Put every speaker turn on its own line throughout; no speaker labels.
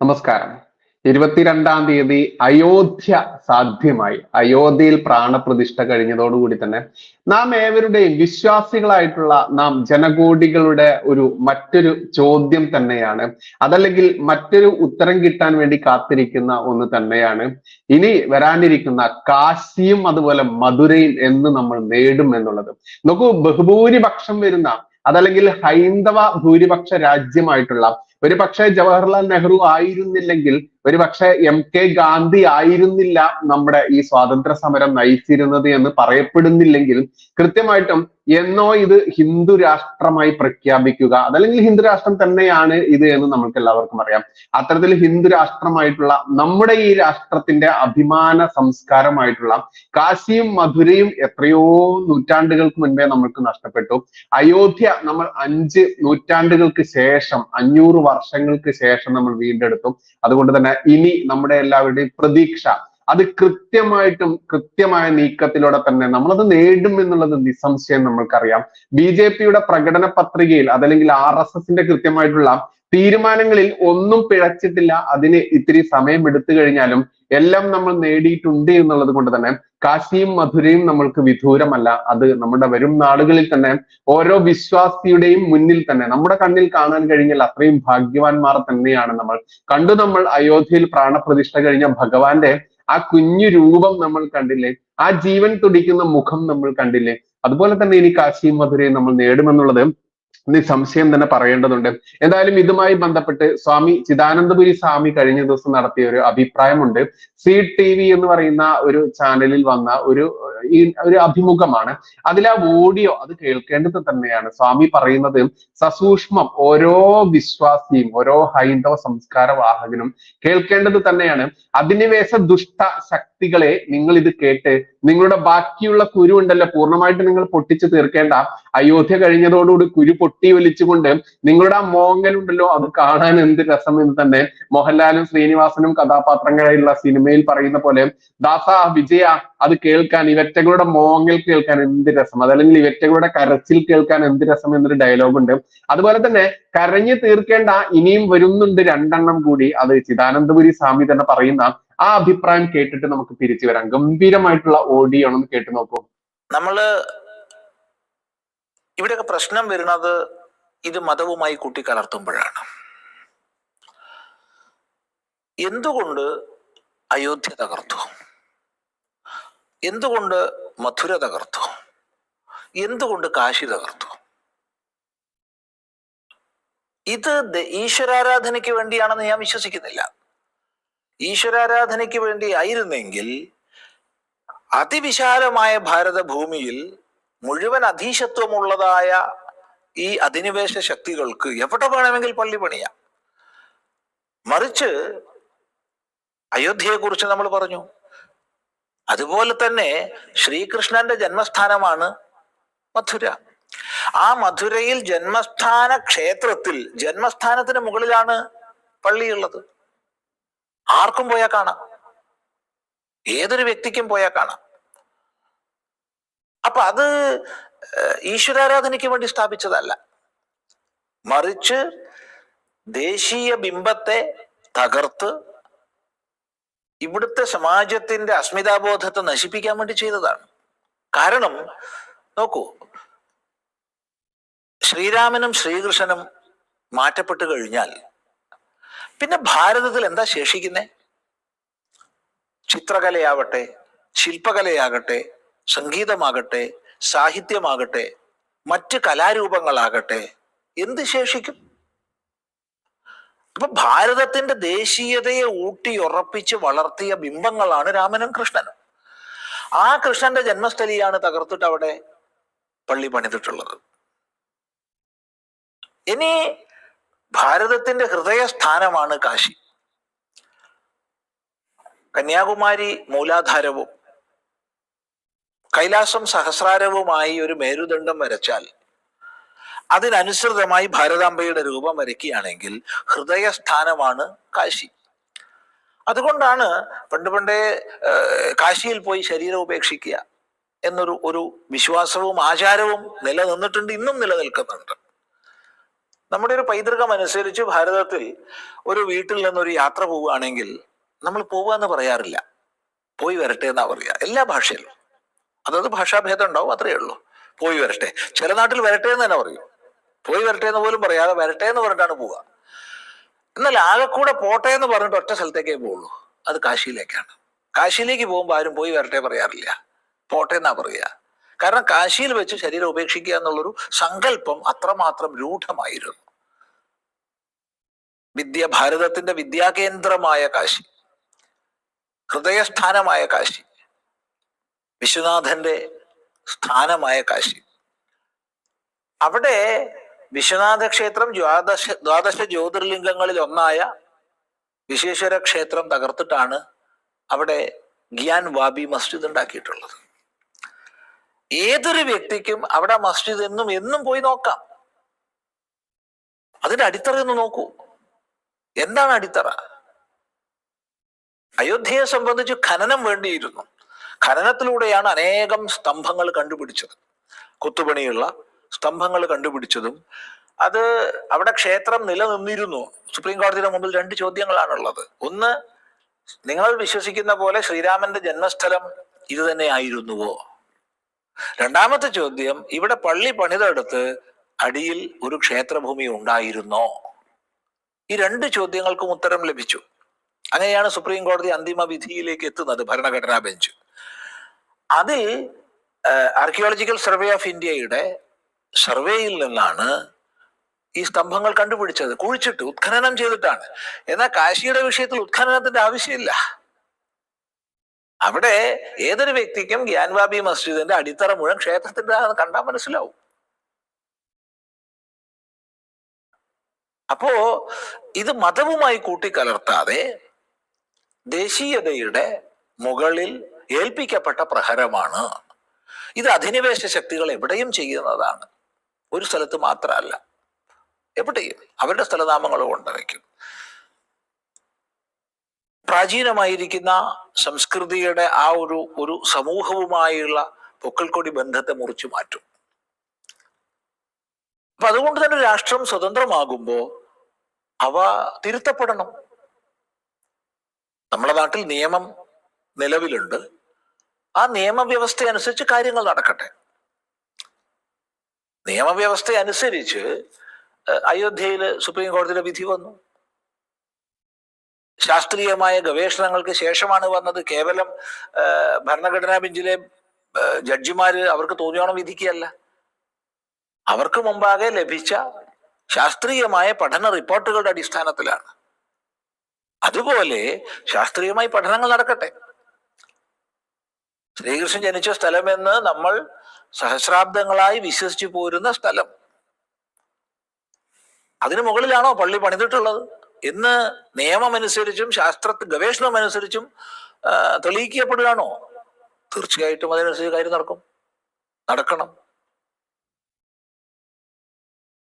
നമസ്കാരം. ഇരുപത്തിരണ്ടാം തീയതി അയോധ്യ സാധ്യമായി. അയോധ്യയിൽ പ്രാണപ്രതിഷ്ഠ കഴിഞ്ഞതോടുകൂടി തന്നെ നാം ഏവരുടെയും വിശ്വാസികളായിട്ടുള്ള നാം ജനകോടികളുടെ ഒരു മറ്റൊരു ചോദ്യം തന്നെയാണ്. അതല്ലെങ്കിൽ മറ്റൊരു ഉത്തരം കിട്ടാൻ വേണ്ടി കാത്തിരിക്കുന്ന ഒന്ന് തന്നെയാണ്. ഇനി വരാനിരിക്കുന്ന കാശിയും അതുപോലെ മധുരയും എന്ന് നമ്മൾ നേടും എന്നുള്ളത്. നോക്കൂ ബഹുഭൂരിപക്ഷം വരുന്ന അതല്ലെങ്കിൽ ഹൈന്ദവ ഭൂരിപക്ഷ രാജ്യമായിട്ടുള്ള ഒരു പക്ഷേ ജവഹർലാൽ നെഹ്റു ആയിരുന്നില്ലെങ്കിൽ ഒരു പക്ഷെ എം കെ ഗാന്ധി ആയിരുന്നില്ല നമ്മുടെ ഈ സ്വാതന്ത്ര്യ സമരം നയിച്ചിരുന്നത് എന്ന് പറയപ്പെടുന്നില്ലെങ്കിലും കൃത്യമായിട്ടും എന്നോ ഇത് ഹിന്ദു രാഷ്ട്രമായി പ്രഖ്യാപിക്കുക അതല്ലെങ്കിൽ ഹിന്ദു രാഷ്ട്രം തന്നെയാണ് ഇത് എന്ന് നമുക്ക് എല്ലാവർക്കും അറിയാം. അത്തരത്തിൽ ഹിന്ദു രാഷ്ട്രമായിട്ടുള്ള നമ്മുടെ ഈ രാഷ്ട്രത്തിന്റെ അഭിമാന സംസ്കാരമായിട്ടുള്ള കാശിയും മധുരയും എത്രയോ നൂറ്റാണ്ടുകൾക്ക് മുൻപേ നമുക്ക് നഷ്ടപ്പെട്ടു. അയോധ്യ നമ്മൾ അഞ്ച് നൂറ്റാണ്ടുകൾക്ക് ശേഷം അഞ്ഞൂറ് വർഷങ്ങൾക്ക് ശേഷം നമ്മൾ വീണ്ടെടുത്തു. അതുകൊണ്ട് തന്നെ ഇനി നമ്മുടെ എല്ലാവരുടെയും പ്രതീക്ഷ. അത് കൃത്യമായിട്ടും കൃത്യമായ നീക്കത്തിലൂടെ തന്നെ നമ്മളത് നേടും എന്നുള്ളത് നിസ്സംശയം നമ്മൾക്കറിയാം. ബി ജെ പിയുടെ പ്രകടന പത്രികയിൽ അതല്ലെങ്കിൽ ആർ എസ് എസിന്റെ കൃത്യമായിട്ടുള്ള തീരുമാനങ്ങളിൽ ഒന്നും പിഴച്ചിട്ടില്ല. അതിന് ഇത്തിരി സമയം എടുത്തു കഴിഞ്ഞാലും എല്ലാം നമ്മൾ നേടിയിട്ടുണ്ട് എന്നുള്ളത് കൊണ്ട് തന്നെ കാശിയും മധുരയും നമ്മൾക്ക് വിദൂരമല്ല. അത് നമ്മുടെ വരും നാളുകളിൽ തന്നെ ഓരോ വിശ്വാസിയുടെയും മുന്നിൽ തന്നെ നമ്മുടെ കണ്ണിൽ കാണാൻ കഴിഞ്ഞാൽ അത്രയും ഭാഗ്യവാന്മാർ തന്നെയാണ് നമ്മൾ. കണ്ടു നമ്മൾ അയോധ്യയിൽ പ്രാണപ്രതിഷ്ഠ കഴിഞ്ഞ ഭഗവാന്റെ ആ കുഞ്ഞു രൂപം നമ്മൾ കണ്ടില്ലേ? ആ ജീവൻ തുടിക്കുന്ന മുഖം നമ്മൾ കണ്ടില്ലേ? അതുപോലെ തന്നെ ഇനി കാശിയും മധുരയും നമ്മൾ നേടുമെന്നുള്ളത് നിസ്സംശയം തന്നെ പറയേണ്ടതുണ്ട്. എന്തായാലും ഇതുമായി ബന്ധപ്പെട്ട് സ്വാമി ചിദാനന്ദപുരി സ്വാമി കഴിഞ്ഞ ദിവസം നടത്തിയ ഒരു അഭിപ്രായമുണ്ട്. സി ടി വി എന്ന് പറയുന്ന ഒരു ചാനലിൽ വന്ന ഒരു ഈ ഒരു അഭിമുഖമാണ്. അതിൽ ആ ഓഡിയോ അത് കേൾക്കേണ്ടത് തന്നെയാണ്. സ്വാമി പറയുന്നത് സസൂക്ഷ്മം ഓരോ വിശ്വാസിയും ഓരോ ഹൈന്ദവ സംസ്കാര വാഹകനും കേൾക്കേണ്ടത് തന്നെയാണ്. അധിനിവേശ ദുഷ്ട ശക്തികളെ നിങ്ങൾ ഇത് കേട്ട് നിങ്ങളുടെ ബാക്കിയുള്ള കുരു ഉണ്ടല്ലോ പൂർണമായിട്ട് നിങ്ങൾ പൊട്ടിച്ചു തീർക്കേണ്ട. അയോധ്യ കഴിഞ്ഞതോടുകൂടി കുരു പൊട്ടി വലിച്ചുകൊണ്ട് നിങ്ങളുടെ ആ മോങ്ങൽ ഉണ്ടല്ലോ അത് കാണാൻ എന്ത് രസം എന്ന് തന്നെ മോഹൻലാലും ശ്രീനിവാസനും കഥാപാത്രങ്ങളായുള്ള സിനിമയിൽ പറയുന്ന പോലെ ദാസ വിജയ അത് കേൾക്കാൻ ഇവറ്റകളുടെ മോങ്ങൽ കേൾക്കാൻ എന്ത് രസം? അതല്ലെങ്കിൽ ഇവറ്റകളുടെ കരച്ചിൽ കേൾക്കാൻ എന്ത് രസം എന്നൊരു ഡയലോഗ് ഉണ്ട്. അതുപോലെ തന്നെ കരഞ്ഞു തീർക്കേണ്ട ഇനിയും വരുന്നുണ്ട് രണ്ടെണ്ണം കൂടി. അത് ചിദാനന്ദപുരി സ്വാമി തന്നെ പറയുന്ന ആ അഭിപ്രായം കേട്ടിട്ട് നമുക്ക് തിരിച്ചു വരാം. ഗംഭീരമായിട്ടുള്ള ഓഡിയോ ആണെന്ന് കേട്ടു നോക്കൂ.
നമ്മൾ ഇവിടെയൊക്കെ പ്രശ്നം വരുന്നത് ഇത് മതവുമായി കൂട്ടിക്കലർത്തുമ്പോഴാണ്. എന്തുകൊണ്ട് അയോധ്യ തകർത്തു? എന്തുകൊണ്ട് മധുര തകർത്തു? എന്തുകൊണ്ട് കാശി തകർത്തു? ഇത് ഈശ്വരാരാധനയ്ക്ക് വേണ്ടിയാണെന്ന് ഞാൻ വിശ്വസിക്കുന്നില്ല. ഈശ്വരാരാധനയ്ക്ക് വേണ്ടി ആയിരുന്നെങ്കിൽ അതിവിശാലമായ ഭാരതഭൂമിയിൽ മുഴുവൻ അധീശത്വമുള്ളതായ ഈ അധിനിവേശ ശക്തികൾക്ക് എവിടെ വേണമെങ്കിൽ പള്ളി പണിയാം? മറിച്ച് അയോധ്യയെ കുറിച്ച് നമ്മൾ പറഞ്ഞു. അതുപോലെ തന്നെ ശ്രീകൃഷ്ണന്റെ ജന്മസ്ഥാനമാണ് മധുര. ആ മധുരയിൽ ജന്മസ്ഥാന ക്ഷേത്രത്തിൽ ജന്മസ്ഥാനത്തിന് മുകളിലാണ് പള്ളിയുള്ളത്. ആർക്കും പോയാൽ കാണാം. ഏതൊരു വ്യക്തിക്കും പോയാൽ കാണാം. അപ്പൊ അത് ഈശ്വരാരാധനയ്ക്ക് വേണ്ടി സ്ഥാപിച്ചതല്ല. മറിച്ച് ദേശീയ ബിംബത്തെ തകർത്ത് ഇവിടുത്തെ സമാജത്തിന്റെ അസ്മിതാബോധത്തെ നശിപ്പിക്കാൻ വേണ്ടി ചെയ്തതാണ്. കാരണം നോക്കൂ ശ്രീരാമനും ശ്രീകൃഷ്ണനും മാറ്റപ്പെട്ടു കഴിഞ്ഞാൽ പിന്നെ ഭാരതത്തിൽ എന്താ ശേഷിക്കുന്നേ? ചിത്രകലയാവട്ടെ ശില്പകലയാകട്ടെ സംഗീതമാകട്ടെ സാഹിത്യമാകട്ടെ മറ്റ് കലാരൂപങ്ങളാകട്ടെ എന്ത് ശേഷിക്കും? അപ്പൊ ഭാരതത്തിന്റെ ദേശീയതയെ ഊട്ടിയുറപ്പിച്ച് വളർത്തിയ ബിംബങ്ങളാണ് രാമനും കൃഷ്ണനും. ആ കൃഷ്ണന്റെ ജന്മസ്ഥലിയാണ് തകർത്തിട്ട് അവിടെ പള്ളി പണിതിട്ടുള്ളത്. ഇനി ഭാരതത്തിന്റെ ഹൃദയസ്ഥാനമാണ് കാശി. കന്യാകുമാരി മൂലാധാരവും കൈലാസം സഹസ്രാരവുമായി ഒരു മേരുദണ്ഡം വരച്ചാൽ അതിനനുസൃതമായി ഭാരതാംബയുടെ രൂപം വരയ്ക്കുകയാണെങ്കിൽ ഹൃദയസ്ഥാനമാണ് കാശി. അതുകൊണ്ടാണ് പണ്ട് പണ്ടേ കാശിയിൽ പോയി ശരീരം ഉപേക്ഷിക്കുക എന്നൊരു ഒരു വിശ്വാസവും ആചാരവും നിലനിന്നിട്ടുണ്ട് ഇന്നും നിലനിൽക്കുന്നുണ്ട്. നമ്മുടെ ഒരു പൈതൃകം അനുസരിച്ച് ഭാരതത്തിൽ ഒരു വീട്ടിൽ നിന്നൊരു യാത്ര പോവുകയാണെങ്കിൽ നമ്മൾ പോവുക എന്ന് പറയാറില്ല. പോയി വരട്ടെ എന്നാ പറയുക എല്ലാ ഭാഷയിലും. അതത് ഭാഷാഭേദം ഉണ്ടാവും അത്രയേ ഉള്ളൂ. പോയി വരട്ടെ. ചില നാട്ടിൽ വരട്ടെ എന്ന് തന്നെ പറയും. പോയി വരട്ടെ എന്ന് പോലും പറയാതെ വരട്ടെ എന്ന് പറഞ്ഞിട്ടാണ് പോവുക. എന്നാൽ ആകെ കൂടെ പോട്ടെ എന്ന് പറഞ്ഞിട്ട് ഒറ്റ സ്ഥലത്തേക്കേ പോവുള്ളൂ. അത് കാശിയിലേക്കാണ്. കാശിയിലേക്ക് പോകുമ്പോൾ ആരും പോയി വരട്ടെ പറയാറില്ല. പോട്ടെ എന്നാ പറയുക. കാരണം കാശിയിൽ വെച്ച് ശരീരം ഉപേക്ഷിക്കുക എന്നുള്ളൊരു സങ്കല്പം അത്രമാത്രം രൂഢമായിരുന്നു. വിദ്യ ഭാരതത്തിന്റെ വിദ്യാകേന്ദ്രമായ കാശി. ഹൃദയസ്ഥാനമായ കാശി. വിശ്വനാഥന്റെ സ്ഥാനമായ കാശി. അവിടെ വിശ്വനാഥ ക്ഷേത്രം ദ്വാദശ ദ്വാദശ ജ്യോതിർലിംഗങ്ങളിൽ ഒന്നായ വിശ്വേശ്വര ക്ഷേത്രം തകർത്തിട്ടാണ് അവിടെ ഗ്യാൻ വാബി മസ്ജിദ് ഉണ്ടാക്കിയിട്ടുള്ളത്. ഏതൊരു വ്യക്തിക്കും അവിടെ മസ്ജിദ് എന്നും എന്നും പോയി നോക്കാം. അതിന്റെ അടിത്തറ ഒന്ന് നോക്കൂ. എന്താണ് അടിത്തറ? അയോധ്യയെ സംബന്ധിച്ച് ഖനനം വേണ്ടിയിരുന്നു. ഖനനത്തിലൂടെയാണ് അനേകം സ്തംഭങ്ങൾ കണ്ടുപിടിച്ചത്. കുത്തുപണിയുള്ള സ്തംഭങ്ങൾ കണ്ടുപിടിച്ചതും അത് അവിടെ ക്ഷേത്രം നിലനിന്നിരുന്നു. സുപ്രീം കോടതിയുടെ മുമ്പിൽ രണ്ട് ചോദ്യങ്ങളാണുള്ളത്. ഒന്ന് നിങ്ങൾ വിശ്വസിക്കുന്ന പോലെ ശ്രീരാമന്റെ ജന്മസ്ഥലം ഇത് തന്നെ ആയിരുന്നുവോ? രണ്ടാമത്തെ ചോദ്യം ഇവിടെ പള്ളി പണിതെടുത്ത് അടിയിൽ ഒരു ക്ഷേത്രഭൂമി ഉണ്ടായിരുന്നോ? ഈ രണ്ട് ചോദ്യങ്ങൾക്കും ഉത്തരം ലഭിച്ചു. അങ്ങനെയാണ് സുപ്രീം കോടതി അന്തിമ വിധിയിലേക്ക് എത്തുന്നത് ഭരണഘടനാ ബെഞ്ച്. അതിൽ ആർക്കിയോളജിക്കൽ സർവേ ഓഫ് ഇന്ത്യയുടെ സർവേയിൽ നിന്നാണ് ഈ സ്തംഭങ്ങൾ കണ്ടുപിടിച്ചത്. കുഴിച്ചിട്ട് ഉത്ഖനനം ചെയ്തിട്ടാണ്. എന്നാൽ കാശിയുടെ വിഷയത്തിൽ ഉത്ഖനനത്തിന്റെ ആവശ്യമില്ല. അവിടെ ഏതൊരു വ്യക്തിക്കും ഗ്യാൻവാബി മസ്ജിദിന്റെ അടിത്തറ മുഴുവൻ ക്ഷേത്രത്തിന്റെ കണ്ടാൽ മനസ്സിലാവും. അപ്പോ ഇത് മതവുമായി കൂട്ടിക്കലർത്താതെ ദേശീയതയുടെ മുകളിൽ ഏൽപ്പിക്കപ്പെട്ട പ്രഹരമാണ്. ഇത് അധിനിവേശ ശക്തികൾ എവിടെയും ചെയ്യുന്നതാണ്. ഒരു സ്ഥലത്ത് മാത്രമല്ല. എവിടെയും അവരുടെ സ്ഥലനാമങ്ങൾ കൊണ്ടുവയ്ക്കും പ്രാചീനമായിരിക്കുന്ന സംസ്കൃതിയുടെ ആ ഒരു ഒരു സമൂഹവുമായുള്ള പൊക്കൽക്കൊടി ബന്ധത്തെ മുറിച്ചു മാറ്റും. അപ്പൊ അതുകൊണ്ട് തന്നെ രാഷ്ട്രം സ്വതന്ത്രമാകുമ്പോൾ അവ തിരുത്തപ്പെടണം. നമ്മുടെ നാട്ടിൽ നിയമം നിലവിലുണ്ട്. ആ നിയമവ്യവസ്ഥ അനുസരിച്ച് കാര്യങ്ങൾ നടക്കട്ടെ. നിയമവ്യവസ്ഥ അനുസരിച്ച് അയോധ്യയിൽ സുപ്രീം കോടതിയുടെ വിധി വന്നു. ശാസ്ത്രീയമായ ഗവേഷണങ്ങൾക്ക് ശേഷമാണ് വന്നത്. കേവലം ഭരണഘടനാ ബെഞ്ചിലെ ജഡ്ജിമാര് അവർക്ക് തോന്നിയോണം വിധിക്കുകയല്ല. അവർക്ക് മുമ്പാകെ ലഭിച്ച ശാസ്ത്രീയമായ പഠന റിപ്പോർട്ടുകളുടെ അടിസ്ഥാനത്തിലാണ്. അതുപോലെ ശാസ്ത്രീയമായി പഠനങ്ങൾ നടക്കട്ടെ. ശ്രീകൃഷ്ണൻ ജനിച്ച സ്ഥലമെന്ന് നമ്മൾ സഹസ്രാബ്ദങ്ങളായി വിശ്വസിച്ചു പോരുന്ന സ്ഥലം. അതിനു മുകളിലാണോ പള്ളി പണിതിട്ടുള്ളത്? എന്ന് നിയമമനുസരിച്ചും ശാസ്ത്ര ഗവേഷണം അനുസരിച്ചും തെളിയിക്കപ്പെടുകയാണോ? തീർച്ചയായിട്ടും അതിനനുസരിച്ച് കാര്യം നടക്കും. നടക്കണം.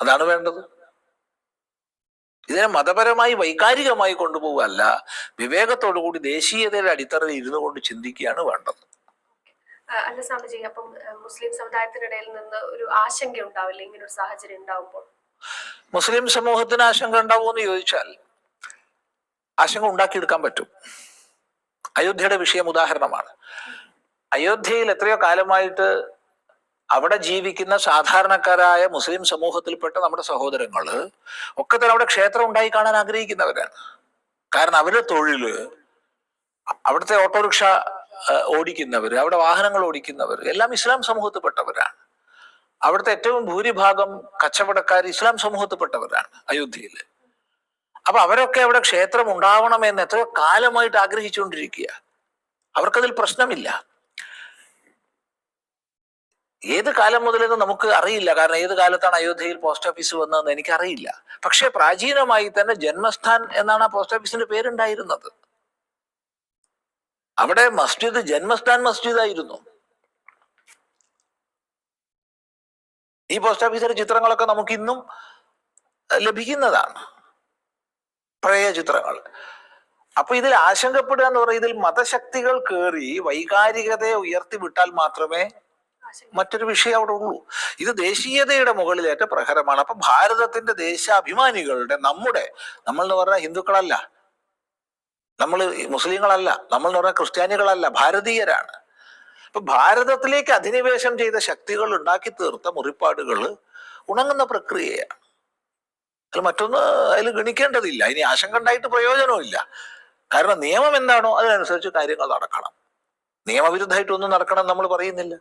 അതാണ് വേണ്ടത്. ഇതിനെ മതപരമായി വൈകാരികമായി കൊണ്ടുപോകല്ല വിവേകത്തോടു കൂടി ദേശീയതയുടെ അടിത്തറയിൽ ഇരുന്നു കൊണ്ട് ചിന്തിക്കുകയാണ് വേണ്ടത്.
അല്ല സ്വാമിജി അപ്പം മുസ്ലിം സമുദായത്തിനിടയിൽ നിന്ന് ഒരു ആശങ്ക ഉണ്ടാവില്ല? ഇങ്ങനെ ഒരു സാഹചര്യം ഉണ്ടാവുമ്പോൾ.
മുസ്ലിം സമൂഹത്തിന് ആശങ്ക ഉണ്ടാവുമെന്ന് ചോദിച്ചാൽ ആശങ്ക ഉണ്ടാക്കിയെടുക്കാൻ പറ്റും. അയോധ്യയുടെ വിഷയം ഉദാഹരണമാണ്. അയോധ്യയിൽ എത്രയോ കാലമായിട്ട് അവിടെ ജീവിക്കുന്ന സാധാരണക്കാരായ മുസ്ലിം സമൂഹത്തിൽപ്പെട്ട നമ്മുടെ സഹോദരങ്ങൾ ഒക്കെ തന്നെ അവിടെ ക്ഷേത്രം ഉണ്ടായി കാണാൻ ആഗ്രഹിക്കുന്നവരാണ്. കാരണം അവരുടെ തൊഴിൽ അവിടുത്തെ ഓട്ടോറിക്ഷ ഓടിക്കുന്നവർ അവിടെ വാഹനങ്ങൾ ഓടിക്കുന്നവർ എല്ലാം ഇസ്ലാം സമൂഹത്തിൽപ്പെട്ടവരാണ്. അവിടുത്തെ ഏറ്റവും ഭൂരിഭാഗം കച്ചവടക്കാർ ഇസ്ലാം സമൂഹത്തിൽപ്പെട്ടവരാണ് അയോധ്യയിൽ അപ്പൊ അവരൊക്കെ അവിടെ ക്ഷേത്രം ഉണ്ടാവണമെന്ന് എത്രയോ കാലമായിട്ട് ആഗ്രഹിച്ചുകൊണ്ടിരിക്കുക അവർക്കതിൽ പ്രശ്നമില്ല. ഏത് കാലം മുതലെന്ന് നമുക്ക് അറിയില്ല. കാരണം ഏത് കാലത്താണ് അയോധ്യയിൽ പോസ്റ്റ് ഓഫീസ് വന്നതെന്ന് എനിക്കറിയില്ല. പക്ഷേ പ്രാചീനമായി തന്നെ ജന്മസ്ഥാൻ എന്നാണ് ആ പോസ്റ്റ് ഓഫീസിന്റെ പേരുണ്ടായിരുന്നത്. അവിടെ മസ്ജിദ് ജന്മസ്ഥാൻ മസ്ജിദ് ആയിരുന്നു ഈ പോസ്റ്റ് ഓഫീസിലെ ചിത്രങ്ങളൊക്കെ നമുക്ക് ഇന്നും ലഭിക്കുന്നതാണ്. പഴയ ചിത്രങ്ങൾ. അപ്പൊ ഇതിൽ ആശങ്കപ്പെടുക എന്ന് പറയുന്നത് ഇതിൽ മതശക്തികൾ കയറി വൈകാരികതയെ ഉയർത്തി വിട്ടാൽ മാത്രമേ മറ്റൊരു വിഷയം അവിടെ ഉള്ളൂ. ഇത് ദേശീയതയുടെ മുകളിലേറ്റ പ്രഹരമാണ്. അപ്പൊ ഭാരതത്തിന്റെ ദേശാഭിമാനികളുടെ നമ്മുടെ നമ്മൾ എന്ന് പറഞ്ഞാൽ ഹിന്ദുക്കളല്ല നമ്മൾ മുസ്ലിങ്ങളല്ല നമ്മൾ എന്ന് പറഞ്ഞാൽ ക്രിസ്ത്യാനികളല്ല ഭാരതീയരാണ്. അപ്പൊ ഭാരതത്തിലേക്ക് അധിനിവേശം ചെയ്ത ശക്തികൾ ഉണ്ടാക്കി തീർത്ത മുറിപ്പാടുകൾ ഉണങ്ങുന്ന പ്രക്രിയയാണ്. അതിൽ മറ്റൊന്ന് അതിൽ ഗണിക്കേണ്ടതില്ല. ഇനി ആശങ്ക ഉണ്ടായിട്ട് പ്രയോജനമില്ല കാരണം നിയമം എന്താണോ അതിനനുസരിച്ച് കാര്യങ്ങൾ നടക്കണം. നിയമവിരുദ്ധമായിട്ടൊന്നും നടക്കണം നമ്മൾ പറയുന്നില്ല.